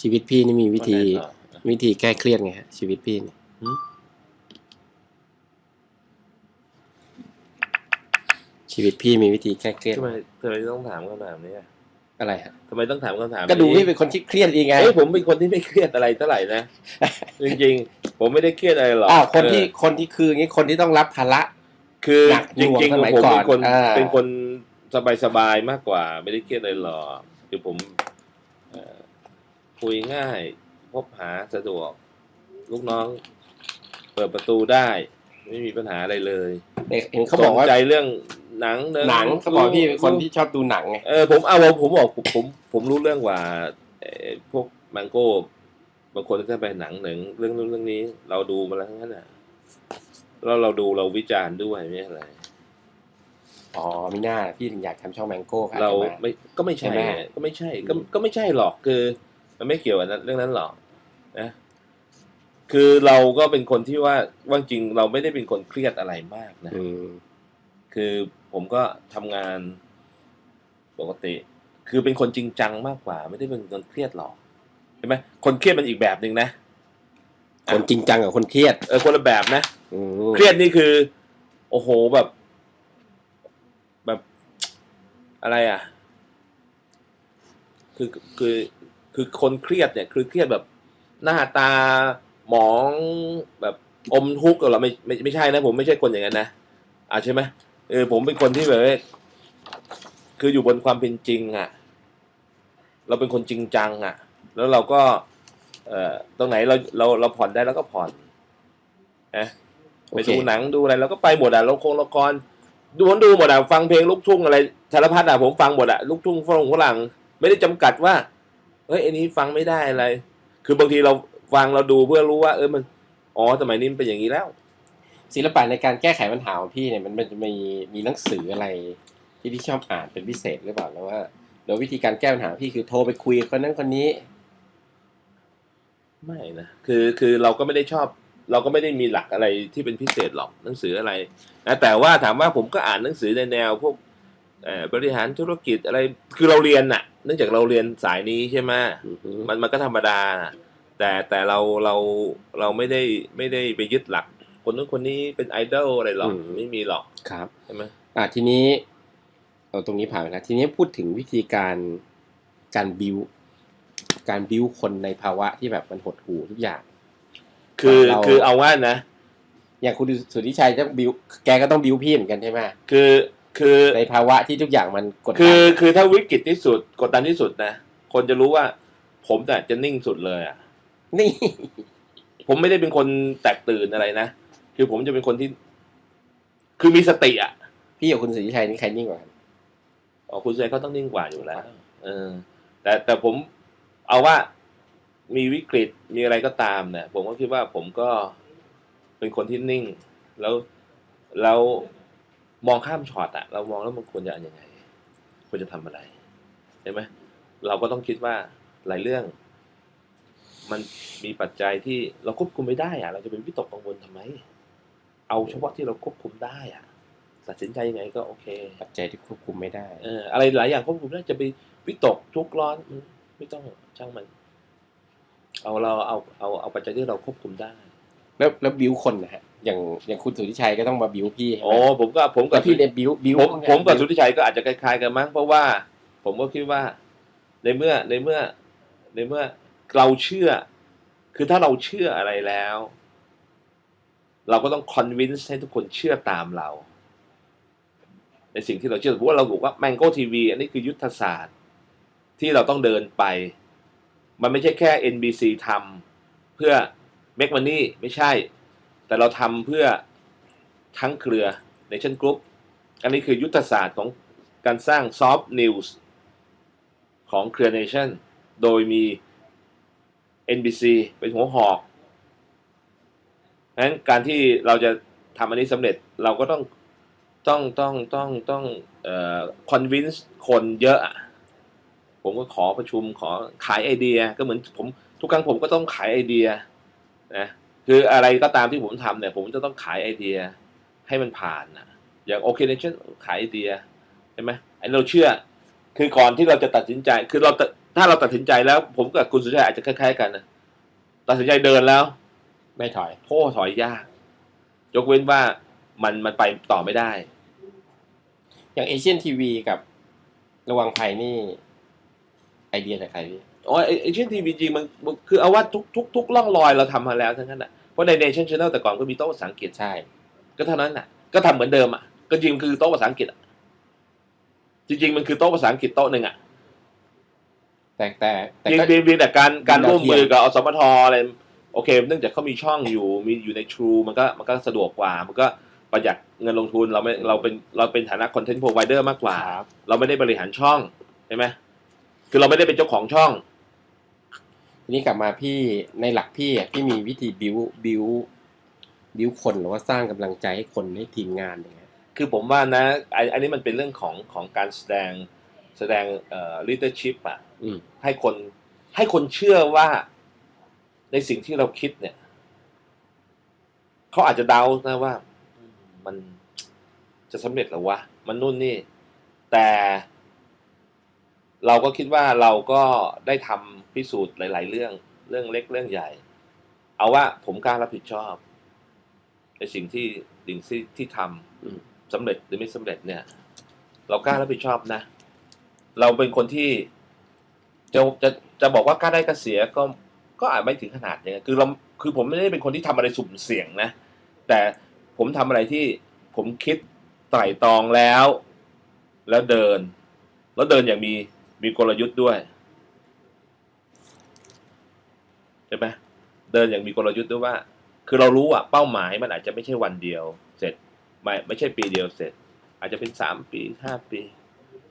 ชีวิตพี่นี่มีวิธีว่าไงต่อวิธีแก้เครียดไงฮะชีวิตพี่เนี่ยหืมชีวิตพี่มีวิธีแก้เครียดทำไมทำไมต้องถามคำถามนี้อะอะไรฮะทำไมต้องถามคำถามก็ดูนี้พี่เป็นคนที่เครียดเองไงเอ้ยผมเป็นคนที่ไม่เครียดอะไรเท่าไหร่นะจริงๆ ผมไม่ได้เครียดอะไรหรอกอ้าวคนที่เออคนที่คืออย่างงี้คนที่ต้องรับภาระคือหนักหจน่วงริงสมัยๆผมก่อนเป็นคนอ่าเป็นคนสบายๆมากกว่า ไม่ได้เครียดอะไรหรอกคือผมเอ่อ คุยง่าย พบหาสะดวก ลูกน้อง เปิดประตูได้ ไม่มีปัญหาอะไรเลยเด็กเห็นเขาบอกว่าสนใจเรื่องหนังเรื่องหนังเขาบอกพี่เป็นคนที่ชอบดูหนังไงเออผมเอาผมผมบอกผมผมผมรู้เรื่องว่าเอ่อพวกมังโก้บางคนก็ไปหนังหนึ่งเรื่องนู้นเรื่องนี้ เราดูมาแล้วทั้งนั้นอะแล้วเราดูเราวิจารณ์ด้วยไม่ใช่อะไรอ๋อมิน่าพี่ถึงอยากทำช่องแมงโก้ค่ะเราใช่ไหมไม่ก็ไม่ใช่ใช่ไหมไงก็ไม่ใช่ก็อืมก็ไม่ใช่หรอกคือ มันไม่เกี่ยวกับนั้นเรื่องนั้นหรอกนะคือเราก็เป็นคนที่ว่าว่าจริงเราไม่ได้เป็นคนเครียดอะไรมากนะอืมคือผมก็ทำงานปกติ คือเป็นคนจริงจังมากกว่า ไม่ได้เป็นคนเครียดหรอกเห็นไหมคนเครียดมันอีกแบบหนึ่งนะคนจริงจังกับคนเครียดเออคนละแบบนะอืมเครียดนี่คือ โอ้โหแบบ แบบอะไรอะ คือคือ คือคนเครียดเนี่ยคือเครียดแบบหน้าตาหมองแบบอมทุกข์เหรอไม่ไม่ไม่ใช่นะ ผมไม่ใช่คนอย่างนั้นนะอ่าใช่ไหมเออผมเป็นคนที่แบบว่าคืออยู่บนความเป็นจริงอะ เราเป็นคนจริงจังอะ แล้วเราก็ เอ่อตรงไหนเราเราเราผ่อนได้แล้วก็ผ่อนนะโอไปเคดูหนังดูอะไรเราก็ไปหมดอะเราคงละครดูผมดูหมดอะฟังเพลงลูกทุ่งอะไรสารพัดอะผมฟังหมดอะลูกทุ่งฝรั่งฝรั่งไม่ได้จำกัดว่า เฮ้ยอันนี้ฟังไม่ได้อะไร คือบางทีเราฟังเราดูเพื่อรู้ว่า เออมันอ๋อสมัยนี้มันเป็นอย่างนี้แล้ว ศิลปะในการแก้ไขปัญหาของพี่เนี่ยมันมันจะมีมีหนังสืออะไร ที่พี่ชอบอ่านเป็นพิเศษหรือเปล่าแล้วว่าแล้ววิธีการแก้ปัญหาพี่คือโทรไปคุยกับคนนั้นคนนี้ ไม่นะคือคือเราก็ไม่ได้ชอบ เราก็ไม่ได้มีหลักอะไรที่เป็นพิเศษหรอกหนังสืออะไรนะแต่ว่าถามว่าผมก็อ่านหนังสือในแนวพวกเอ่อ บริหารธุรกิจอะไรคือเราเรียนน่ะ เนื่องจากเราเรียนสายนี้ใช่ไหมอือฮึมันมันก็ธรรมดานะแต่แต่เราเราเราไม่ได้ไม่ได้ไปยึดหลัก คนนู้นคนนี้เป็นไอดอลอะไรหรอกไม่มีหรอกครับใช่ไหมอ่าทีนี้เอาตรงนี้ผ่านไปแล้วทีนี้พูดถึงวิธีการการบิวการบิวคนในภาวะที่แบบมันหดหู่ทุกอย่าง คือเราคือเอาว่านะ อย่างคุณสุทธิชัยต้องบิวแกก็ต้องบิวพี่เหมือนกันใช่ไหมคือ คือในภาวะที่ทุกอย่างมันกดดันคือคือถ้าวิกฤตที่สุดกดดันที่สุดนะ คนจะรู้ว่า ผมแต่จะนิ่งสุดเลยอะนี่ ผมไม่ได้เป็นคนแตกตื่นอะไรนะ คือผมจะเป็นคนที่ คือมีสติอะ พี่กับคุณสุทธิชัยนี่ใครนิ่งกว่ากันอ๋อคุณชัยเขาต้องนิ่งกว่าอยู่แล้วเออ แต่แต่ผมเอาว่ามีวิกฤตมีอะไรก็ตามเนี่ยผมก็คิดว่าผมก็เป็นคนที่นิ่ง แล้วแล้ว มองข้ามช็อตอะเรามองแล้วมันควรจะยังไง ควรจะทำอะไรใช่ไหมเราก็ต้องคิดว่าหลายเรื่อง มันมีปัจจัยที่เราควบคุมไม่ได้อะเราจะเป็นวิตกกังวลทำไม เอาเฉพาะที่เราควบคุมได้อะตัดสินใจยังไงก็โอเค ปัจจัยที่ควบคุมไม่ได้เอออะไรหลายอย่างควบคุมได้จะไปวิตกทุกข์ร้อนอืมไม่ต้องช่างมัน เอาเราเอาเอาเอาปัจจัยที่เราควบคุมได้ แล้วแล้วบิวคนนะฮะ อย่างอย่างคุณสุทธิชัยก็ต้องมาบิวพี่ใช่ไหโอ้มผมก็ผมแล้กับวพี่เนี่ยบิวบิวผมผมกับสุทธิชัยก็อาจจะคล้ายๆกันมั้งเพราะว่าผมก็คิดว่าในเมื่อในเมื่อในเมื่อเราเชื่อ คือถ้าเราเชื่ออะไรแล้ว เราก็ต้องคอนวินส์ให้ทุกคนเชื่อตามเรา ในสิ่งที่เราเชื่อเพราะว่าเราบอกว่า Mango TV อันนี้คือยุทธศาสตร์ ที่เราต้องเดินไป มันไม่ใช่แค่ NBC ทำเพื่อ make money ไม่ใช่ แต่เราทำเพื่อทั้งเครือ Nation Group อันนี้คือยุทธศาสตร์ของการสร้าง Soft News ของเครือ Nation โดยมี NBC เป็นหัวหอกงั้นการที่เราจะทำอันนี้สำเร็จเราก็ต้องต้องต้องต้องต้องเอ่อ convince คนเยอะ ผมก็ขอประชุมขอขายไอเดีย ก็เหมือนผมทุกครั้งผมก็ต้องขายไอเดียนะ คืออะไรก็ตามที่ผมทำเนี่ยผมจะต้องขายไอเดียให้มันผ่านนะอย่างโอเคเนชั่นขายไอเดียใช่ไหมไอเราเชื่อ คือก่อนที่เราจะตัดสินใจคือเราตัดถ้าเราตัดสินใจแล้ว ผมกับคุณสุชัยอาจจะคล้ายๆกันนะตัดสินใจเดินแล้ว ไม่ถอยโพ่ถอยยาก ยกเว้นว่ามันมันไปต่อไม่ได้ อย่างเอเชียนทีวีกับระวังภัยนี่ ไอเดียจากใครพี่อ๋อเอเชียนทีวีจริงมันมันคือเอาว่าทุกทุกทุกร่องรอยเราทำมาแล้วทั้งนั้นอะเพ ราะในเนชั่นช n แนลแต่ก่อนก็มีโต๊ะภาษาอังกฤษใช่ ก็เท่านั้นน่ะ ก็ทำเหมือนเดิมอะก็จริงคือโต๊ะภาษาอังกฤษอะจริงๆมันคือโต๊ะภาษาอังกฤษโต๊ะหนึ่งอะแต่แต่แต่เพียงก็เพียงเพียงแต่การการมีดาวร่วมมือเทียมกับอสมทอะไรโอเค เนื่องจากเขามีช่องอยู่มีอยู่ใน True มันก็มันก็สะดวกกว่า มันก็ประหยัดเงินลงทุนเราไม่เราเป็นเราเป็นฐานะคอนเทนต์ r o ไวเดอร์มากกว่าครับเราไม่ได้บริหารช่องใช่ไหมคือเราไม่ได้เป็นเจ้าของช่อง ทีนี้กลับมาพี่ในหลักพี่อะพี่มีวิธีบิวบิวบิวคนหรือว่าสร้างกำลังใจให้คนให้ทีมงานอย่างเงี้ยคือผมว่านะไอ้อันนี้มันเป็นเรื่องของของการแสดงแสดงเอ่อ leadership อะอืมให้คนให้คนเชื่อว่าในสิ่งที่เราคิดเนี่ยเขาอาจจะเดานะว่าอืมมันจะสำเร็จเหรือวะ มันนู่นนี่ แต่ เราก็คิดว่าเราก็ได้ทำพิสูจน์หลาย ๆ เรื่องเรื่องเล็กเรื่องใหญ่ เอาว่าผมกล้ารับผิดชอบในสิ่งที่สิ่งที่ที่ทำสำเร็จหรือไม่สำเร็จเนี่ย เรากล้ารับผิดชอบนะ เราเป็นคนที่จะจะจะบอกว่ากล้าได้กล้าเสียก็ก็อาจไม่ถึงขนาดอย่างนั้นคือเราคือผมไม่ได้เป็นคนที่ทำอะไรสุ่มเสี่ยงนะ แต่ผมทำอะไรที่ผมคิดไตร่ตรองแล้ว แล้วเดิน แล้วเดินอย่างมี มีกลยุทธ์ด้วยใช่ไหมเดินอย่างมีกลยุทธ์ด้วยว่า คือเรารู้อะเป้าหมายมันอาจจะไม่ใช่วันเดียว เสร็จไม่ไม่ใช่ปีเดียวเสร็จ อาจจะเป็นสามปีห้าปี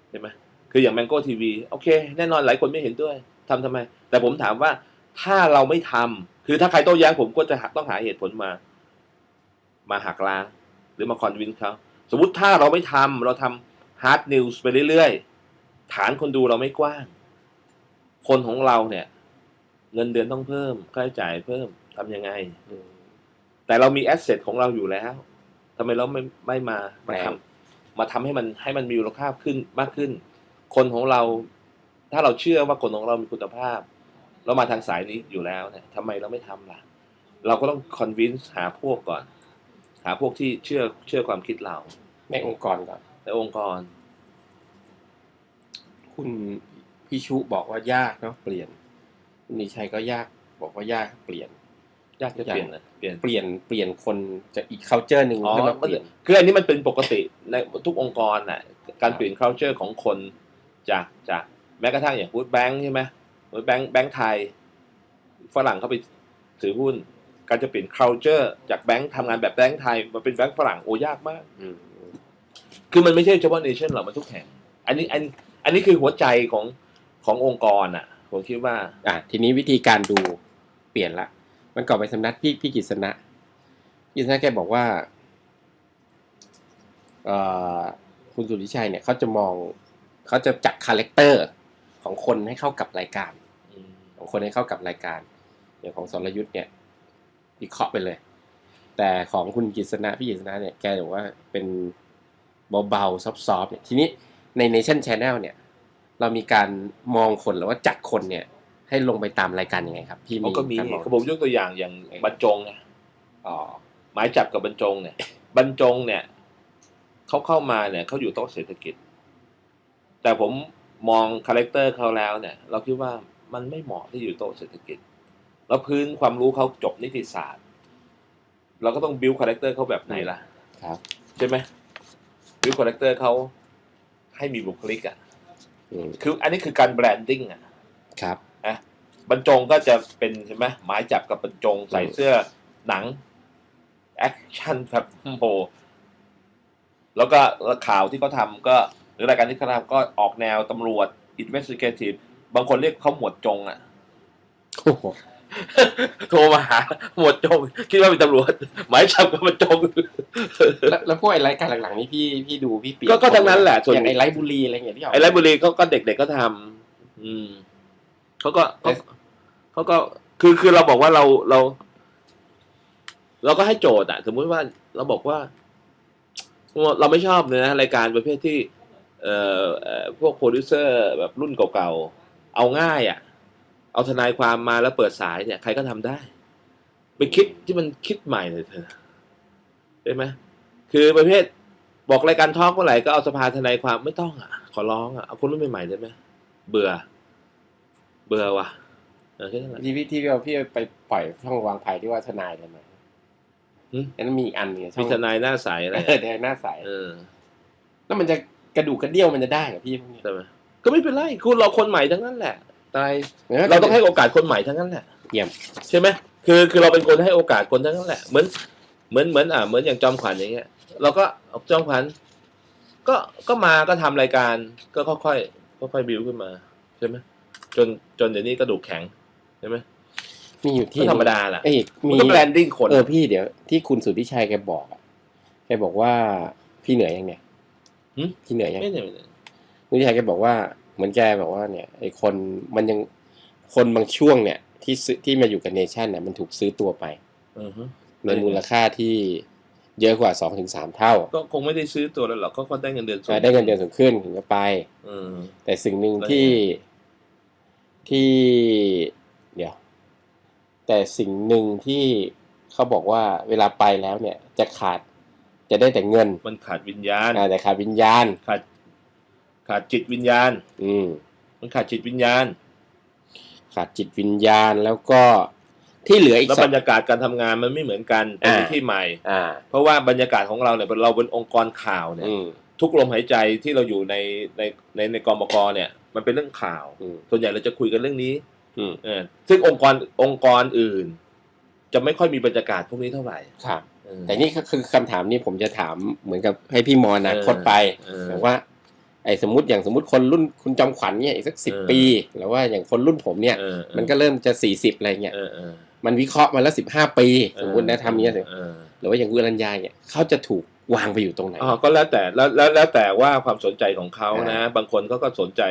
ใช่ไหมคืออย่างแมงโก้ทีวีโอเค แน่นอนหลายคนไม่เห็นด้วยทำทำไม แต่ผมถามว่าถ้าเราไม่ทำคือถ้าใครโต้แย้งผมก็จะต้องหาเหตุผลมา มาหักล้าง หรือมาคอนวินเขาสมมติถ้าเราไม่ทำเราทำฮาร์ดนิวส์ไปเรื่อยๆ ฐานคนดูเราไม่กว้าง คนของเราเนี่ย เงินเดือนต้องเพิ่ม ค่าใช้จ่ายเพิ่มทำยังไงอืมแต่เรามีแอสเซทของเราอยู่แล้วทำไมเราไม่ไม่มาแปลมางทำมาทำให้มันให้มันมีมูลค่าขึ้นมากขึ้น คนของเรา ถ้าเราเชื่อว่าคนของเรามีคุณภาพ เรามาทางสายนี้อยู่แล้วเนี่ยทำไมเราไม่ทำล่ะ เราก็ต้องคอนวินส์หาพวกก่อน หาพวกที่เชื่อเชื่อความคิดเรา ในองค์กรก่อนในองค์กร คุณพี่ชุบอกว่ายากเนาะเปลี่ยนคุณนิชัยก็ยากบอกว่ายากเปลี่ยน ยากจะเปลี่ยนนะเปลี่ยนเปลี่ยนเปลี่ยนคนจากอีก culture หนึ่งอ๋อให้มาเปลี่ยนคืออันนี้มันเป็นปกติในทุกองค์กรน่ะการเปลี่ยน culture ของคนจากจากแม้กระทั่งอย่างพูดแบงค์ใช่ไหมแบงค์แบงค์ไทย ฝรั่งเขาไปถือหุ้น การจะเปลี่ยน culture จากแบงค์ทำงานแบบแบงค์ไทยมาเป็นแบงค์ฝรั่งโอ้ยากมากอืมคือมันไม่ใช่เฉพาะเนชั่นหรอกมันทุกแห่ง อันนี้อัน อันนี้คือหัวใจของขององค์กรอะ ผมคิดว่า อะทีนี้วิธีการดูเปลี่ยนละ มันก่อนไปสำนักพี่พี่กิษณะกิษณะแกบอกว่าเอ่อคุณสุริชัยเนี่ยเขาจะมองเขาจะจัดคาแรคเตอร์ของคนให้เข้ากับรายการของคนให้เข้ากับรายการอย่างของสรยุทธ์เนี่ยวิเคราะห์ไปเลย แต่ของคุณกิษณะพี่กิษณะเนี่ยแกบอกว่าเป็นเบาๆซอฟๆเนี่ยทีนี้ ใน Nation Channel เนี่ย เรามีการมองคนหรือว่าจัดคนเนี่ย ให้ลงไปตามรายการยังไงครับพี่มันก็มีารมองเขาผมยกตัวอย่างอย่างบรรจงไงอ๋อหมายจับกับบรรจงเนี่ย บรรจงเนี่ยเขาเข้ามาเนี่ยเขาอยู่โต๊ะเศรษฐกิจ แต่ผมมองคาแรคเตอร์เขาแล้วเนี่ย เราคิดว่ามันไม่เหมาะที่อยู่โต๊ะเศรษฐกิจ แล้วพื้นความรู้เขาจบนิติศาสตร์ เราก็ต้องบิวคาแรคเตอร์เขาแบบไหนล่ะ ครับ ใช่ไหมบิวคาแรคเตอร์เขา ให้มีบุคลิกอะอืมคืออันนี้คือการแบรนดิ้งอะครับบรรจงก็จะเป็นใช่ไหมหมายจับกับบรรจงใส่เสื้อหนังแอคชั่นแบบโหแล้วก็ข่าวที่เขาทำก็หรือรายการที่เขาทำก็ออกแนวตำรวจ investigative บางคนเรียกเขาหมวดจงอะ โอ้โหโทรมาหา หมวดจงคิดว่าเป็นตำรวจ หมายจับกับบรรจง แล้วแล้วพวกไอ้รายการหลังๆนี้พี่พี่ดูพี่เปลี่ยนก็ก็ทั้งนั้นแหละส่วน อย่างไอ้ไลฟ์บุรีอะไรเงี้ยที่กไอ้ไรบุรีเขาก็เด็กๆก็ทำอืมเขาก็เขาเขาก็คือคือเราบอกว่าเราเรา เราก็ให้โจทย์อะสมมุติว่าเราบอกว่า เราไม่ชอบเลยนะรายการประเภทที่ เอ่อเอ่อพวกโปรดิวเซอร์แบบรุ่นเก่าๆเอาง่ายอะ เอาทนายความมาแล้วเปิดสายเนี่ย ใครก็ทำได้ ไปคิดที่มันคิดใหม่เลยเธอใช่ไหมคือประเภทบอกรายการทอล์กเมื่อไหร่ก็เอาสภาทนายความไม่ต้องอะ ขอร้องอะเอาคนรุ่นใหม่ๆได้ไหมเบื่อ เบื่อว่ะเออแค่นั้นแหละที่พี่ที่พี่เอาพี่ไปปล่อยช่องวางไผ่ที่ว่าทนายเลยไหมหึอันนั้นมีอีกอันหนึงช่มีองทนายหน้าใสอะไรเออแดงหน้าใสเออ แล้วมันจะกระดูกกระเดี่ยวมันจะได้เหรอพี่พวกนี้ใช่ไหมก็ไม่เป็นไรคุณเราคนใหม่ทั้งนั้นแหละ ตายเออเราต้องให้โอกาสคนใหม่ทั้งนั้นแหละเยี่ยมใช่ไหมคือคือเราเป็นคนให้โอกาสคนทั้งนั้นแหละเหมือนเหมือนเหมือนอ่าเหมือนอย่างจอมขวัญอย่างเงี้ย เราก็เอาจอมขวัญก็ก็มาก็ทำรายการก็ค่อยๆค่อยๆบิวขึ้นมาใช่ไหมจนจนเดี๋ยวนี้กระดูกแข็งใช่ไหมมีอยู่ที่ก็ธรรมดาแหละเอ้ยมัมีนก็แบรนดิ้งคนเออพี่เดี๋ยวที่คุณสุทธิชัยแกบอกอะแกบอกว่าพี่เหนื่อยยังเนี่ยพี่เหนื่อยยังไม่เนี่ยไม่เนี่ยคุณสุทธิชัยแกบอกว่า เหมือนแกบอกว่าเนี่ยไอ้คนมันยังคนบางช่วงเนี่ย ที่ซื้อที่มาอยู่กับเนชั่นเนี่ยมันถูกซื้อตัวไปอือฮึในมูลค่าที่เยอะกว่าสองถึงสามเท่า ก็คงไม่ได้ซื้อตัวแล้วหรอกก็ก็ได้เงินเดือนสูงได้เงินเดือนสูงขึ้นถึงจะไปอืมแต่สิ่งหนึ่งแล้วที่ที่ เดี๋ยว แต่สิ่งหนึ่งที่เขาบอกว่าเวลาไปแล้วเนี่ย จะขาดจะได้แต่เงิน มันขาดวิญญาณอ่าแต่ขาดวิญญาณ ขาด ขาดจิตวิญญาณ อืมมันขาดจิตวิญญาณ ขาดจิตวิญญาณแล้วก็ที่เหลืออีกแล้วสับรรยากาศการทำงานมันไม่เหมือนกันเป็นอ่าที่ใหม่ อ่า เพราะว่าบรรยากาศของเราเนี่ยเราเป็นองค์กรข่าวเนี่ยอืมทุกลมหายใจที่เราอยู่ในในในในกรมกเนี่ย มันเป็นเรื่องข่าวอืมส่วนใหญ่เราจะคุยกันเรื่องนี้ อืมเออซึ่งองค์กรองค์กรอื่น จะไม่ค่อยมีบรรยากาศพวกนี้เท่าไหร่ครับเออแต่นี่ก็คือคำถามนี้ผมจะถามเหมือนกับให้พี่มอนะเออคตไปเออแต่ว่า ไอ้สมมติอย่างสมมติคนรุ่นคุณจอมขวัญเนี่ยอีกสักสิบเออปีหรือว่าอย่างคนรุ่นผมเนี่ยเออเออมันก็เริ่มจะสี่สิบอะไรเงี้ยเออเออมันวิเคราะห์มาแล้วสิบห้าปี สมมตินะทำเนี้ยสิเออหรือว่าอย่างคุณอรัญญาเนี่ยเขาจะถูกวางไปอยู่ตรงไหนอ๋อก็แล้วแต่แล้วแล้วแล้วแต่ว่าความสนใจของเขานะอ่าบางคนเขาก็สนใจ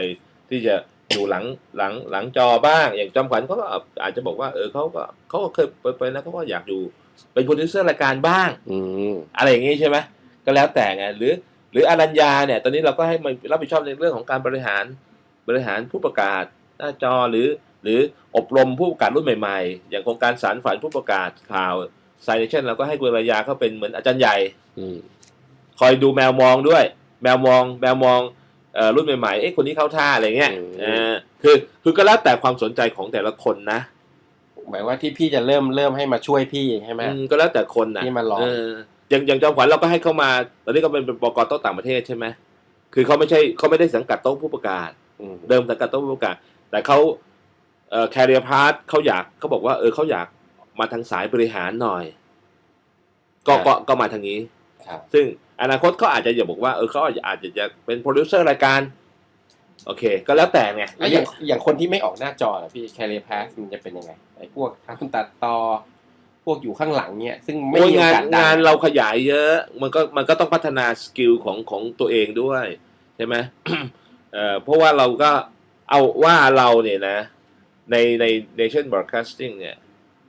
ที่จะอยู่หลังหลังหลังจอบ้าง อย่างจอมขวัญเขาก็อาจจะบอกว่าเออเขาก็เขาก็เคยไปไปแล้วเขาก็อยากอยู่เป็นโปรดิวเซอร์รายการบ้าง อืมอะไรอย่างงี้ใช่ไหมก็แล้วแต่ไงหรือ หรืออารัญญาเนี่ยตอนนี้เราก็ให้มันรับผิดชอบในเรื่องของการบริหารบริหารผู้ประกาศหน้าจอหรือ หรืออบรมผู้ประกาศรุ่นใหม่ๆ อย่างโครงการสารฝันผู้ประกาศข่าวไซเนชั่นเราก็ให้คุณอารัญญาเขาเป็นเหมือนอาจารย์ใหญ่อืมคอยดูแมวมองด้วย แมวมอง แมวมองเอ่อรุ่นใหม่ๆเอ้คนนี้เข้าท่าอะไรเงี้ยเออคือคือก็แล้วแต่ความสนใจของแต่ละคนนะหมายว่าที่พี่จะเริ่มเริ่มให้มาช่วยพี่ใช่ไหมอืมก็แล้วแต่คนนะที่มาลองเอออย่างอย่างจอมขวัญเราก็ให้เข้ามา ตอนนี้ก็เป็นเป็นบกโต๊ะต่างประเทศใช่ไหมคือเขาไม่ใช่เขาไม่ได้สังกัดโต๊ะผู้ประกาศอืมเดิมสังกัดโต๊ะผู้ประกาศ แต่เขาเอ่อแคริเอร์พาร์ทเขาอยากเขาบอกว่าเออเขาอยากมาทางสายบริหารหน่อย ก็ก็ก็มาทางนี้ครับซึ่งอนาคตเขาอาจจะอย่าบอกว่าเออเขาอาจจะอาจจะจะเป็นโปรดิวเซอร์รายการโอเค ก็แล้วแต่ไงแล้วอย่างอย่างคนที่ไม่ออกหน้าจอล่ะพี่แคริพาสมันจะเป็นยังไงไอ้พวกทำตัดต่อพ วกอยู่ข้างหลังเนี่ยซึ่งไม่โอ้ยมีโองานกาสดังานเราขยายเยอะ มันก็มันก็ต้องพัฒนาสกิลของของตัวเองด้วยใช่ไหม เอ่อเพราะว่าเราก็เอาว่าเราเนี่ยนะ ในใน Nation Broadcasting เนี่ย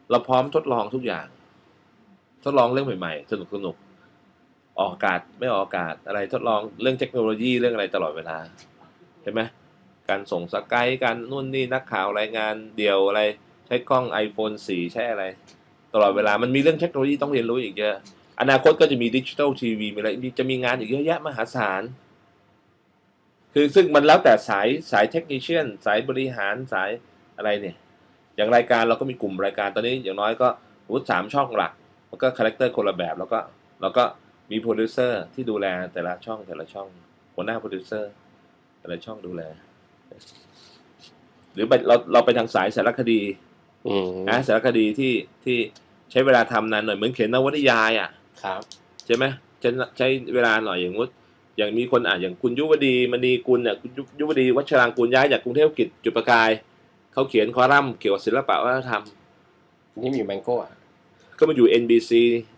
เราพร้อมทดลองทุกอย่าง ทดลองเรื่องใหม่ๆ สนุกสนุกออกอากาศไม่ออกอากาศอะไรทดลองเรื่องเทคโนโลยีเรื่องอะไรตลอดเวลาเห็นไหมการส่งสกายการนู่นนี่นักข่าวรายงานเดียวอะไร ใช้กล้อง iPhone 4 ใช้อะไร ตลอดเวลามันมีเรื่องเทคโนโลยีต้องเรียนรู้อีกเยอะ อนาคตก็จะมีดิจิทัลทีวีมีอะไรมีจะมีงานอีกเยอะแยะมหาศาล คือซึ่งมันแล้วแต่สายสายเทคนิชเชียนสายบริหารสายอะไรเนี่ย อย่างรายการเราก็มีกลุ่มรายการตอนนี้อย่างน้อยก็รู้สามช่องหลัก แล้วก็คาแรคเตอร์คนละแบบแล้วก็แล้วก็มีโปรดิวเซอร์ที่ดูแลแต่ละช่องแต่ละช่องหัวหน้าโปรดิวเซอร์แต่ละช่องดูแล หรือไปเราเราไปทางสายสารคดี นะสารคดีที่ที่ใช้เวลาทำนานหน่อยเหมือนเขียนนวนิยายอะครับใช่ไหมใช้ใช้เวลาหน่อยอย่างงดอย่างมีคนอ่านอย่างคุณยุวดีมณีกุลเนี่ยคุณยุยุวดีวัชรางกูลย้ายจากกรุงเทพกิจจุดประกายเขาเขียนคอลัมน์เกี่ยวกับศิลปะวัฒนธรรมนี่มีอยู่แมงโก้อะก็มาอยู่ NBC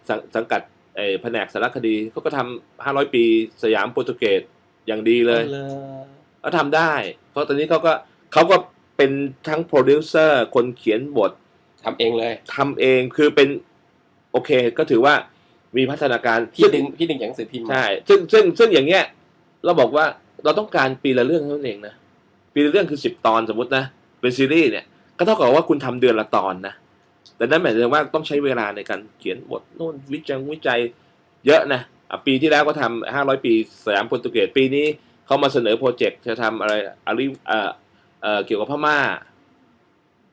สังสังกัดเออแผนกสารคดีเขาก็ทำห้าร้อยปีสยามโปรตุเกสอย่างดีเลยเลยเขาทำได้ เพราะตอนนี้เขาก็เขาก็ เป็นทั้งโปรดิวเซอร์คนเขียนบททำเองเลยทำเองคือเป็นโอเค ก็ถือว่ามีพัฒนาการพี่ดึงพี่ดึงจากหนังสือพิมพ์มาใช่ซึ่งซึ่งซึ่งอย่างเงี้ย เราบอกว่าเราต้องการปีละเรื่องเท่านั้นเองนะปีละเรื่องคือสิบตอนสมมตินะเป็นซีรีส์เนี่ยก็เท่ากับว่าคุณทำเดือนละตอนนะแต่นั่นหมายถึงว่าต้องใช้เวลาในการเขียนบทโน่นวิจัยวิจัยเยอะนะอะปีที่แล้วก็ทำห้าร้อยปีสยามโปรตุเกสปีนี้เขามาเสนอโปรเจกต์จะทำอะไรอาริเอ่อ เอ่อเกี่ยวกับพม่า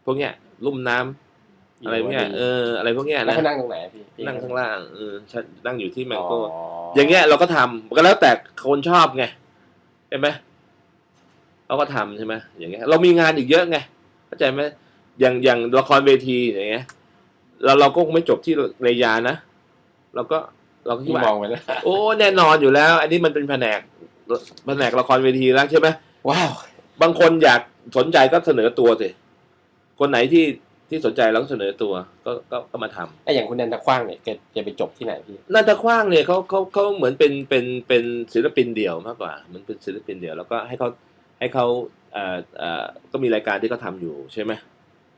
พวกเนี้ยลุ่มน้ำอะไรพวกเนี้ยเอออะไรพวกเนี้ยแล้วนะเขานั่งตรงไหนอะพี่พี่นั่งข้างล่างเออฉันนั่งอยู่ที่แมงอ๋อโก้อย่างเงี้ยเราก็ทำก็แล้วแต่คนชอบไงเห็นไหมเราก็ทำใช่ไหมอย่างเงี้ยเรามีงานอีกเยอะไงเข้าใจไหมอย่างอย่างละครเวทีอย่างเงี้ยเราเราก็คงไม่จบที่เรยานะเราก็เราก็คิดพี่ว่ามองไปแล้วโอ้แน่นอนอยู่แล้ว อันนี้มันเป็นแผนกแผนกละครเวทีแล้วใช่ไหมว้าว บางคนอยากสนใจก็เสนอตัวสิคนไหนที่ที่สนใจเราก็เสนอตัวก็ก็ก็มาทำไอ้อย่างคุณนันตะคว้างเนี่ยแกจะไปจบที่ไหนพี่นันทกว้างเนี่ยเขาเขาเขาเหมือนเป็นเป็นเป็นศิลปินเดี่ยวมากกว่าเหมันเป็นศิลปินเดี่ยวแล้วก็ให้เขาให้เขาเอ่อเอ่อก็มีรายการที่เขาทำอยู่ใช่ไหม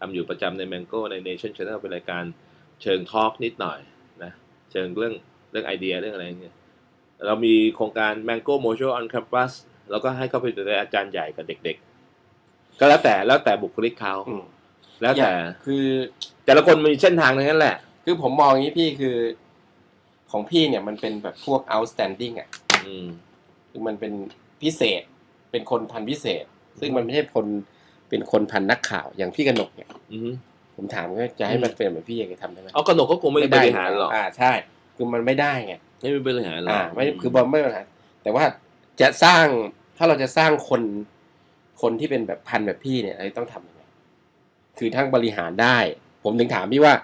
ทำอยู่ประจำใน Mango ใน Nation Channel เป็นรายการเชิงทอล์กนิดหน่อยนะเชิงเรื่องเรื่องไอเดียเรื่องอะไรเงี้ยเรามีโครงการ Mango Mojo on Campus แล้วก็ให้เขาไปเป็นอาจารย์ใหญ่กับเด็ก ๆ ก็แล้วแต่แล้วแต่บุคลิกเขาอืมแล้วแต่คือ แต่ละคนมีเส้นทางทั้งนั้นแหละ คือผมมองอย่างนี้พี่คือ ของพี่เนี่ยมันเป็นแบบพวก outstanding อะอืมคือมันเป็นพิเศษ เป็นคนพันพิเศษ ซึ่งมันไม่ใช่คนเป็นคนพันนักข่าวอย่างพี่กนกเนี่ยอืมผมถามว่าจะให้มันเป็นเหมือนพี่อยากจะทำได้ไหมเอากระหนกก็คงไม่บริหารหรอกอ่าใช่ คือมันไม่ได้ไงไม่เป็นบริหารหรอกอ่าไม่คือบอลไม่บริหารแต่ว่าจะสร้าง ถ้าเราจะสร้างคนคนที่เป็นแบบพันแบบพี่เนี่ยเราต้องทำยังไงคือทั้งบริหารได้ ผมถึงถามพี่ว่า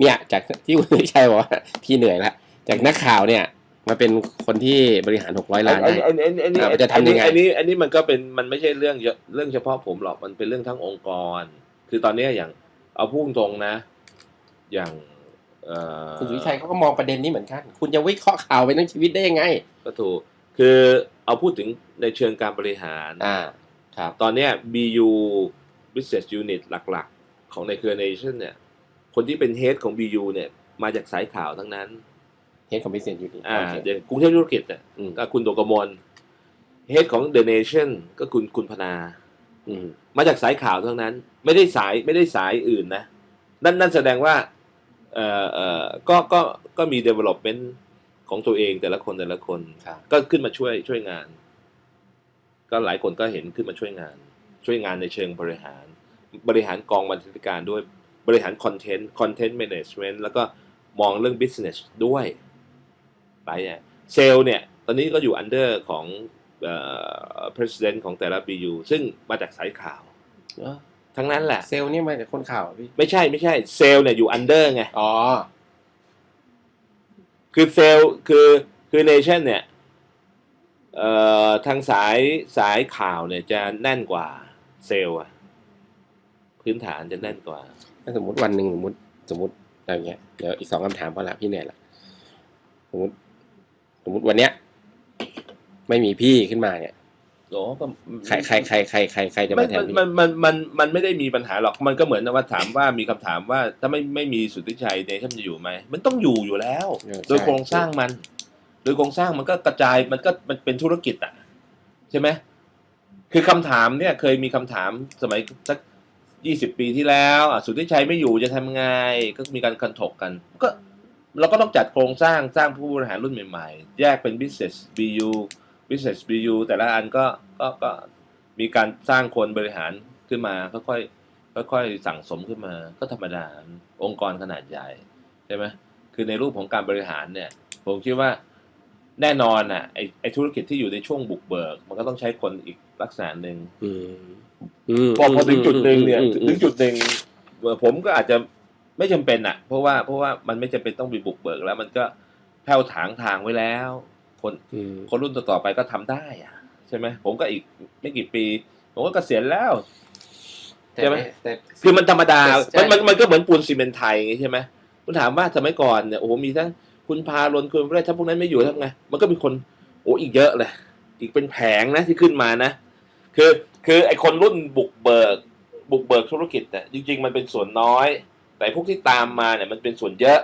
เนี่ย จากที่คุณวิชัยบอกว่าพี่เหนื่อยละจากนักข่าวเนี่ยมาเป็นคนที่บริหารหกร้อยล้านได้อันนี้อันนี้อันนี้อ่ามันจะทำยังไงอันนี้ อันนี้มันก็เป็นมันไม่ใช่เรื่องเยอะเรื่องเฉพาะผมหรอกมันเป็นเรื่องทั้งองค์กร คือตอนเนี้ยอย่างเอาพุ่งตรงนะ อย่างเอ่อคุณสุวิชัยเขาก็มองประเด็นนี้เหมือนกัน คุณจะวิเคราะห์ข่าวไปทั้งชีวิตได้ยังไง ก็ถูก คือเอาพูดถึงในเชิงการบริหาร อ่า ครับ ตอนเนี้ย BU Business Unit หลักๆ ของในเครือ Nation เนี่ย คนที่เป็นเฮดของ BU เนี่ย มาจากสายข่าวทั้งนั้น เฮดของพิเศษอยู่ดีอ่าโอเค อย่างกรุงเทพธุรกิจเนี่ยอืม ก็คุณโดกมลเฮดของ The Nation ก็คุณคุณพนา อืม มาจากสายข่าวทั้งนั้น ไม่ได้สายไม่ได้สายอื่นนะ นั่นนั่นแสดงว่าเอ่อเอ่อก็ก็ก็มี development ของตัวเองแต่ละคนแต่ละคนครับ ก็ขึ้นมาช่วยช่วยงาน ก็หลายคนก็เห็นขึ้นมาช่วยงาน ช่วยงานในเชิงบริหาร บริหารกองบรรณาธิการด้วยบริหารคอนเทนต์คอนเทนต์แมネจเมนต์แล้วก็มองเรื่อง business ด้วยไปเนี่ยเซลล์เนี่ยตอนนี้ก็อยู่ under ของเอ่อ president ของแต่ละ BU ซึ่งมาจากสายข่าวเออทั้งนั้นแหละ เซลล์นี่มาจากคนข่าวอะพี่ ไม่ใช่ไม่ใช่เซลล์เนี่ยอยู่ under ไง อ๋อ คือเซลล์คือคือเนชั่นเนี่ยเอ่อทางสายสายข่าวเนี่ยจะแน่นกว่าเซลล์อะพื้นฐานจะแน่นกว่า ถ้าสมมติวันหนึ่งสมมติสมมติอะไรเงี้ยเดี๋ยวอีกสองคำถามพอละพี่เหนื่อยละสมมติ สมมติวันเนี้ย ไม่มีพี่ขึ้นมาเนี่ย โอ้ก็ใครใครใครใครใครใครจะมัมานแทนพี่มันมันมันมันไม่ได้มีปัญหาหรอกมันก็เหมือนว่าถามว่ามีคำถามว่าถ้าไม่ไม่มีสุทธิชัยเนชั่นจะอยู่ไหมมันต้องอยู่อยู่แล้วเออโดยโครงสร้างมัน โดยโครงสร้างมันก็กระจายมันก็มันเป็นธุรกิจอะ ใช่ไหมคือคำถามเนี่ยเคยมีคำถามสมัยสักยี่สิบปีที่แล้วอะสุทธิชัยไม่อยู่จะทำไงก็มีการคันถกกัน ก็เราก็ต้องจัดโครงสร้างสร้างผู้บริหารรุ่นใหม่ ๆ แยกเป็น business BU business BU แต่ละอันก็ก็ก็มีการสร้างคนบริหารขึ้นมาค่อยๆค่อยๆสั่งสมขึ้นมาก็ธรรมดาองค์กรขนาดใหญ่ใช่ไหมคือในรูปของการบริหารเนี่ยผมคิดว่าแน่นอนอะไอไอธุรกิจที่อยู่ในช่วงบุกเบิก มันก็ต้องใช้คนอีกลักษณะหนึ่งอืมอืมพอพอถึงจุดหนึ่งเนี่ยอืมอืมถึงจุดหนึ่งเอ่อผมก็อาจจะไม่จำเป็นอะ เพราะว่าเพราะว่ามันไม่จำเป็นต้องมีบุกเบิกแล้ว มันก็แผ่วถางทางไว้แล้ว คนอืมคนรุ่นต่อๆไปก็ทำได้อะใช่ไหมผมก็อีกไม่กี่ปี ผมก็เกษียณแล้วแต่ใช่ไหมแต่คือมันธรรมดาใช่มันมันมันก็เหมือนปูนซีเมนต์ไทยอย่างงี้ใช่ไหมคุณถามว่าสมัยก่อนเนี่ยโอ้โหมีทั้งคุณพาลนคุณอะไรถ้าพวกนั้นไม่อยู่ทำไงมันก็มีคนโอ้อีกเยอะเลย อีกเป็นแผงนะที่ขึ้นมานะ คือคือไอคนรุ่นบุกเบิก บุกเบิกธุรกิจเนี่ยจริง ๆ มันเป็นส่วนน้อย แต่พวกที่ตามมาเนี่ยมันเป็นส่วนเยอะ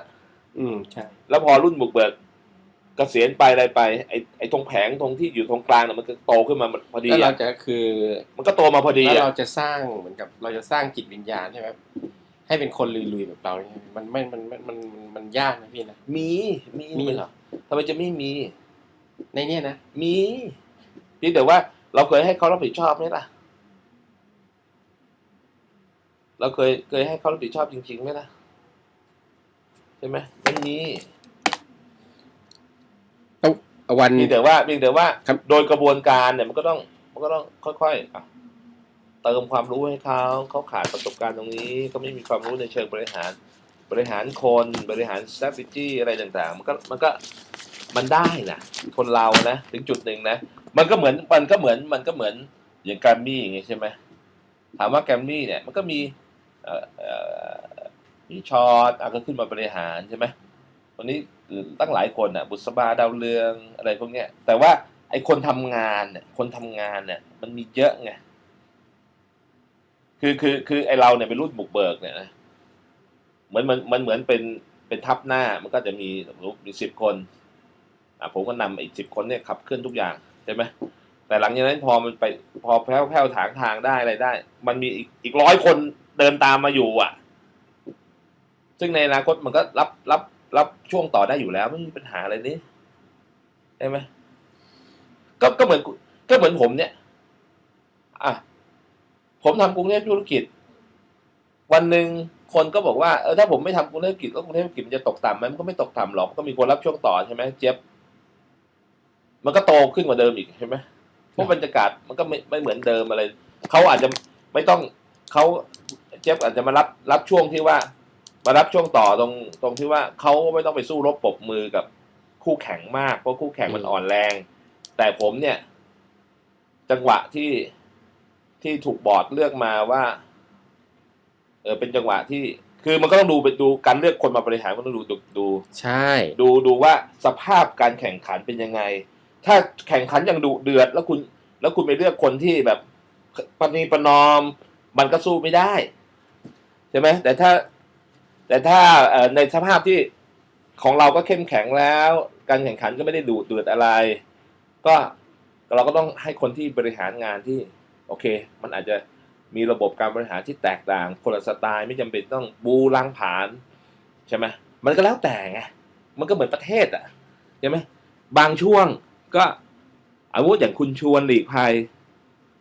อืมใช่แล้วพอรุ่นบุกเบิกเกษียณไปอะไรไปไอ้ไอ้ตรงแผงตรงที่อยู่ตรงกลางน่ะมันก็โตขึ้นมาพอดีแล้วเราอะจะคือมันก็โตมาพอดีแล้วอะ เราจะสร้างเหมือนกับเราจะสร้างจิตวิญญาณใช่ไหมให้เป็นคนลุยๆแบบเราเนี่ยมันไม่มันมันมันมันมันยากนะพี่นะมีมีมีเหรอทำไมจะไม่มี ในเนี้ยนะมีเพียงแต่ว่าเราเคยให้เขารับผิดชอบไหมล่ะ เราเคยเคยให้เขารับผิดชอบจริงๆไหมล่ะ ใช่ไหมไม่มีต้อง วัน เพียงแต่ว่าเพียงแต่ว่าครับ โดยกระบวนการเนี่ยมันก็ต้องมันก็ต้องค่อยๆอะเติมความรู้ให้เขาเขาขาดประสบการณ์ตรงนี้เขาไม่มีความรู้ในเชิงบริหาร บริหารคนบริหาร strategy อะไรต่างๆ มันก็มันก็มันได้นะคนเรานะถึงจุดหนึ่งนะ มันก็เหมือนมันก็เหมือนมันก็เหมือนอย่างแกรมมี่อย่างงี้ใช่ไหมถามว่าแกรมมี่เนี่ยมันก็มีเอ่อเอ่อมีชอตอะก็ขึ้นมาบริหารใช่ไหม วันนี้ตั้งหลายคนอะ บุษบาดาวเรืองอะไรพวกเนี้ย แต่ว่าไอ้คนทำงานเนี่ยคนทำงานเนี่ย มันมีเยอะไงคือคือคือไอ้เราเนี่ยเป็นรุ่นบุกเบิกเนี่ยนะเหมือนมันมันเหมือนเป็นเป็นทัพหน้ามันก็จะมีมีสิบคนอะผมก็นำอีกสิบคนเนี่ยขับเคลื่อนทุกอย่างใช่ไหมแต่หลังจากนั้นพอมันไปพอแผ้วแผ้วถางทางได้อะไรได้ มันมีอีกอีกร้อยคนเดินตามมาอยู่อะ ซึ่งในอนาคตมันก็รับรับ รับช่วงต่อได้อยู่แล้วไม่มีปัญหาอะไรนี้ใช่ไหมก็ก็เหมือนก็เหมือนผมเนี่ย อะผมทำกรุงเทพธุรกิจ วันหนึ่งคนก็บอกว่าเออถ้าผมไม่ทำกรุงเทพธุรกิจแล้วกรุงเทพธุรกิจมันจะตกต่ำไหมมันก็ไม่ตกต่ำหรอกก็มีคนรับช่วงต่อใช่ไหมเจี๊ยบมันก็โตขึ้นกว่าเดิมอีกใช่ไหมเพราะบรรยากาศมันก็ไม่ไม่เหมือนเดิมอะไรเขาอาจจะไม่ต้องเขาเจี๊ยบอาจจะมารับรับช่วงที่ว่า มารับช่วงต่อตรงตรงที่ว่าเขาไม่ต้องไปสู้รบปรบมือกับคู่แข่งมาก เพราะคู่แข่งมันอ่อนแรง แต่ผมเนี่ย จังหวะที่ที่ถูกบอร์ดเลือกมาว่า เออเป็นจังหวะที่ คือมันก็ต้องดูไปดูการเลือกคนมาบริหารก็ต้องดูดูดูใช่ ดูดูว่าสภาพการแข่งขันเป็นยังไง ถ้าแข่งขันอย่างดุเดือด แล้วคุณ แล้วคุณไปเลือกคนที่แบบปณีประนอม มันก็สู้ไม่ได้ใช่ไหมแต่ถ้า แต่ถ้าในสภาพที่ของเราก็เข้มแข็งแล้ว การแข่งขันก็ไม่ได้ดุเดือดอะไร ก็เราก็ต้องให้คนที่บริหารงานที่โอเค มันอาจจะมีระบบการบริหารที่แตกต่าง คนละสไตล์ไม่จำเป็นต้องบูล้างผาญใช่ไหมมันก็แล้วแต่ไงมันก็เหมือนประเทศอะใช่ไหมบางช่วงก็อาวุธอย่างคุณชวนหลีกภัย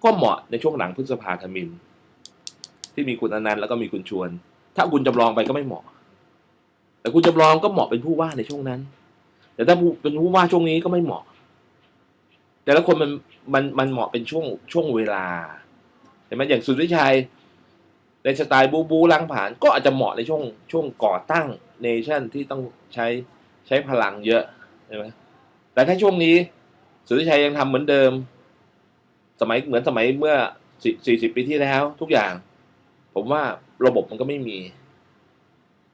ก็เหมาะในช่วงหลังพฤษภาธมิน ที่มีคุณอนันต์แล้วก็มีคุณชวน ถ้าคุณจำลองไปก็ไม่เหมาะ แต่คุณจำลองก็เหมาะเป็นผู้ว่าในช่วงนั้น แต่ถ้าเป็นผู้ว่าช่วงนี้ก็ไม่เหมาะ แต่ละคนมันมันมันเหมาะเป็นช่วงช่วงเวลาเห็นไหมอย่างสุดวิชัยในสไตล์บูบูล้างผ่าน ก็อาจจะเหมาะในช่วงช่วงก่อตั้งเนชั่นที่ต้องใช้ใช้พลังเยอะใช่ไหมแต่ถ้าช่วงนี้ สุดวิชัยยังทำเหมือนเดิม สมัยเหมือนสมัยเมื่อสี่สิบปีที่แล้วทุกอย่าง ผมว่าระบบมันก็ไม่มี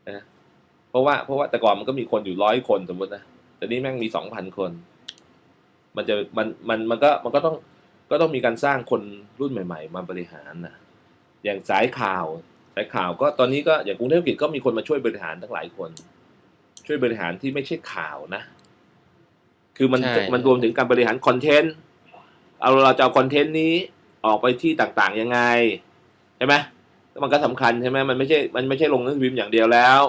นะเพราะว่าเพราะว่าแต่ก่อนมันก็มีคนอยู่ร้อยคนสมมตินะแต่นี้แม่งมีสองพันคน มันจะมันมันมันก็มันก็ต้องก็ต้องมีการสร้างคนรุ่นใหม่ ๆ มาบริหารนะอย่างสายข่าวสายข่าวก็ตอนนี้ก็อย่างกรุงเทพธุรกิจก็มีคนมาช่วยบริหารทั้งหลายคน ช่วยบริหารที่ไม่ใช่ข่าวนะ คือมันใช่มันรวมถึงการบริหารคอนเทนต์เอาเราจะเอาคอนเทนต์นี้ออกไปที่ต่างๆยังไงใช่ไหมแล้ว มันก็สำคัญใช่ไหมมันไม่ใช่ มันไม่ใช่ลงหนังสือพิมพ์อย่างเดียวแล้ว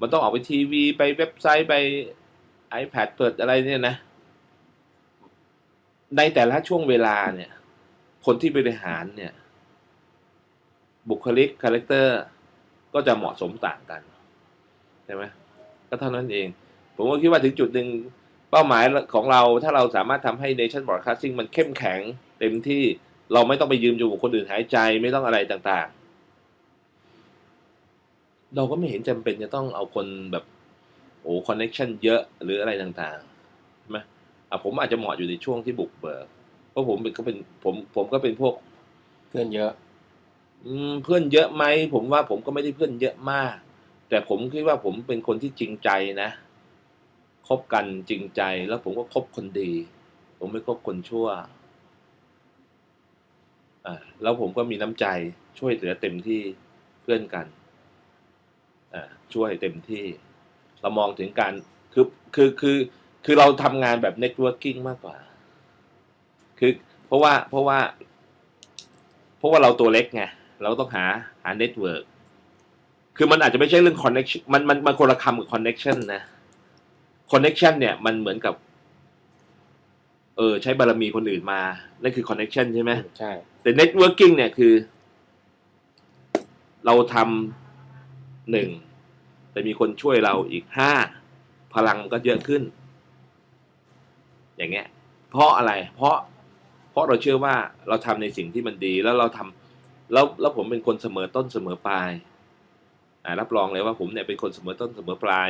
มันต้องออกไปทีวีไปเว็บไซต์ไป iPad เปิดอะไรเนี่ยนะ ในแต่ละช่วงเวลาเนี่ย คนที่บริหารเนี่ย บุคลิกคาแรคเตอร์ก็จะเหมาะสมต่างกันใช่ไหมก็เท่านั้นเอง ผมก็คิดว่าถึงจุดหนึ่งเป้าหมายของเราถ้าเราสามารถทำให้ Nation Broadcasting มันเข้มแข็งเต็มที่เราไม่ต้องไปยืมจมูกคนอื่นหายใจไม่ต้องอะไรต่างๆ เราก็ไม่เห็นจำเป็นจะต้องเอาคนแบบโอ้คอนเน็ชันเยอะหรืออะไรต่างๆใช่ไหมอะผมอาจจะเหมาะอยู่ในช่วงที่บุกเบิกเพราะผมเป็นก็เป็นผมผมก็เป็นพวกเพื่อนเยอะ อืมเพื่อนเยอะไหมผมว่าผมก็ไม่ได้เพื่อนเยอะมาก แต่ผมคิดว่าผมเป็นคนที่จริงใจนะคบกันจริงใจแล้วผมก็คบคนดี ผมไม่คบคนชั่วอ่าแล้วผมก็มีน้ำใจช่วยเหลือเต็มที่เพื่อนกันอ่า ช่วยเต็มที่ เรามองถึงการคือคือคือคือเราทำงานแบบ networking มากกว่า คือเพราะว่าเพราะว่า เพราะว่าเราตัวเล็กไง เราต้องหาหา network คือมันอาจจะไม่ใช่เรื่อง connection มันมันมันคนละคำกับ connection นะ connection เนี่ยมันเหมือนกับ เออ ใช้บารมีคนอื่นมา นั่นคือ connection ใช่ไหมใช่ แต่ networking เนี่ยคือ เราทำ หนึ่งแต่มีคนช่วยเราอีกห้าพลังก็เยอะขึ้น อย่างเงี้ย เพราะอะไร เพราะ เพราะเราเชื่อว่าเราทำในสิ่งที่มันดีแล้วเราทำแล้วแล้วผมเป็นคนเสมอต้นเสมอปลายอ่ารับรองเลยว่าผมเนี่ยเป็นคนเสมอต้นเสมอปลาย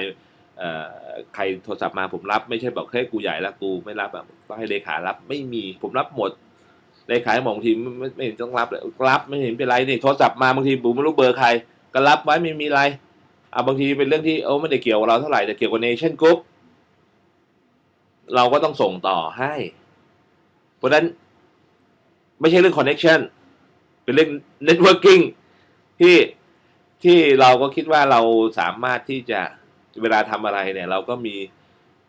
ใครโทรศัพท์มาผมรับไม่ใช่บอกเฮ้ยกูใหญ่แล้วกูไม่รับแบบต้องให้เลขารับไม่มีผมรับหมดเลขาบอกบางทีไม่ไม่ไม่เห็นต้องรับเลยรับไม่เห็นเป็นไรนี่โทรศัพท์มาบางทีผมไม่รู้เบอร์ใคร ก็รับไว้ไม่มีอะไรอ่าบางทีเป็นเรื่องที่เออไม่ได้เกี่ยวกับเราเท่าไหร่แต่เกี่ยวกับเนชั่นกรุ๊ปเราก็ต้องส่งต่อให้ เพราะฉะนั้นไม่ใช่เรื่องคอนเน็ชันเป็นเรื่องเน็ตเวิร์กิ่งที่ที่เราก็คิดว่าเราสามารถที่จะเวลาทำอะไรเนี่ย เราก็มี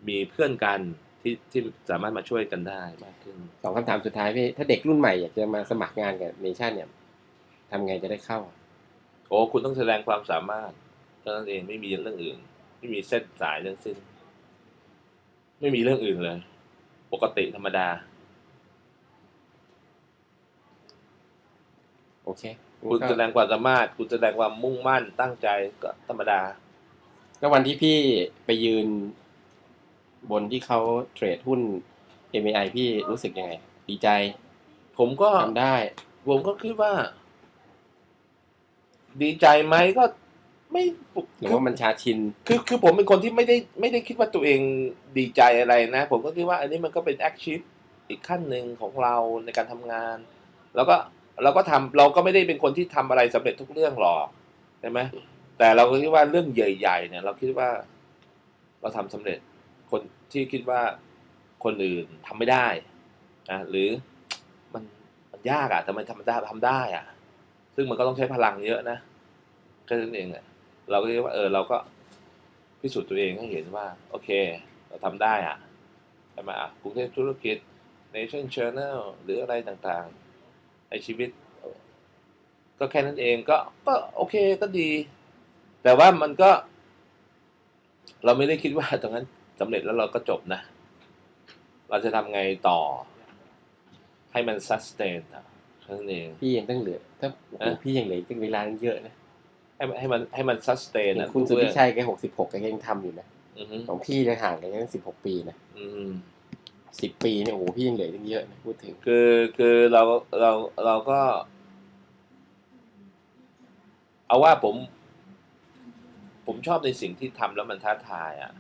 มีเพื่อนกันที่ที่สามารถมาช่วยกันได้มากขึ้นสองคำถามสุดท้ายพี่ ถ้าเด็กรุ่นใหม่อยากจะมาสมัครงานกับเนชั่นเนี่ยทำไงจะได้เข้า โอ้คุณต้องแสดงความสามารถเท่านั้นเองไม่มีเรื่องอื่น ไม่มีเส้นสายเรื่องสิ้น ไม่มีเรื่องอื่นเลย ปกติธรรมดา โอเคคุณแสดงความสามารถ คุณแสดงความมุ่งมั่นตั้งใจก็ธรรมดา ก็วันที่พี่ไปยืนบนที่เขาเทรดหุ้น MAI พี่รู้สึกยังไง ดีใจ ผมก็ทำได้ ผมก็คิดว่า ดีใจไหมก็ไม่หรือว่ามันชาชิน คือคือผมเป็นคนที่ไม่ได้ไม่ได้คิดว่าตัวเองดีใจอะไรนะ ผมก็คิดว่าอันนี้มันก็เป็นแอคชีพอีกขั้นหนึ่งของเราในการทำงาน แล้วก็เราก็ทำเราก็ไม่ได้เป็นคนที่ทำอะไรสำเร็จทุกเรื่องหรอกใช่ไหมแต่เราก็คิดว่าเรื่องใหญ่ๆเนี่ย เราคิดว่าเราทำสำเร็จคนที่คิดว่าคนอื่นทำไม่ได้นะหรือมันมันยากอะแต่มันทำได้ทำได้อะ ซึ่งมันก็ต้องใช้พลังเยอะนะแค่นั้นเองอะเราก็คิดว่าเออเราก็พิสูจน์ตัวเองให้เห็นว่า โอเค เราทำได้อะใช่ไหมอะกรุงเทพธุรกิจ Nation Channel หรืออะไรต่างๆ ในชีวิต ก็แค่นั้นเองก็ก็โอเคก็ดี แต่ว่ามันก็ เราไม่ได้คิดว่าตรงนั้นสำเร็จแล้วเราก็จบนะ เราจะทำไงต่อให้มัน sustain อะ นั้นเองพี่ยังต้องเหลือ ถ้าโอ้โหเอ๊ะพี่ยังเหลืออีกเวลาเยอะนะให้มันให้มันให้มัน sustain เห็นอะคุณสุทุกทเรื่ธิองชัยแกหกสิบหกแกยังทำอยู่นะอือฮึของพี่จะห่างกันตั้งสิบหกปีนะอืมสิบปีเนี่ยโอ้โหพี่ยังเหลือตั้งเยอะนะพูดถึง คือคือเราเราเราก็ เอาว่าผม ผมชอบในสิ่งที่ทำแล้วมันท้าทายอะ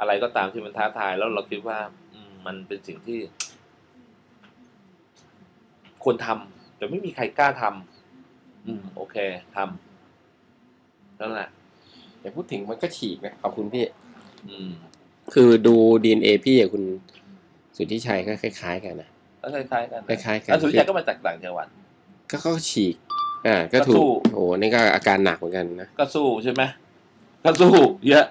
อะไรก็ตามที่มันท้าทายแล้วเราคิดว่าอืมมันเป็นสิ่งที่ ควรทำแต่ไม่มีใครกล้าทำอืม โอเคทำนั่นแหละแต่พูดถึงมันก็ฉีกนะขอบคุณพี่ อืม คือดู DNA พี่กับคุณสุทธิชัยก็คล้าย ๆ กันนะก็คล้ายๆกันคล้ายๆกันแล้วสุริยะก็มาจากต่างจังหวัดก็เขาฉีก อ่า ก็ถูก็สู้กโอ้โหนี่ก็อาการหนักเหมือนกันนะก็สู้ใช่ไหมก็สู้เยอะ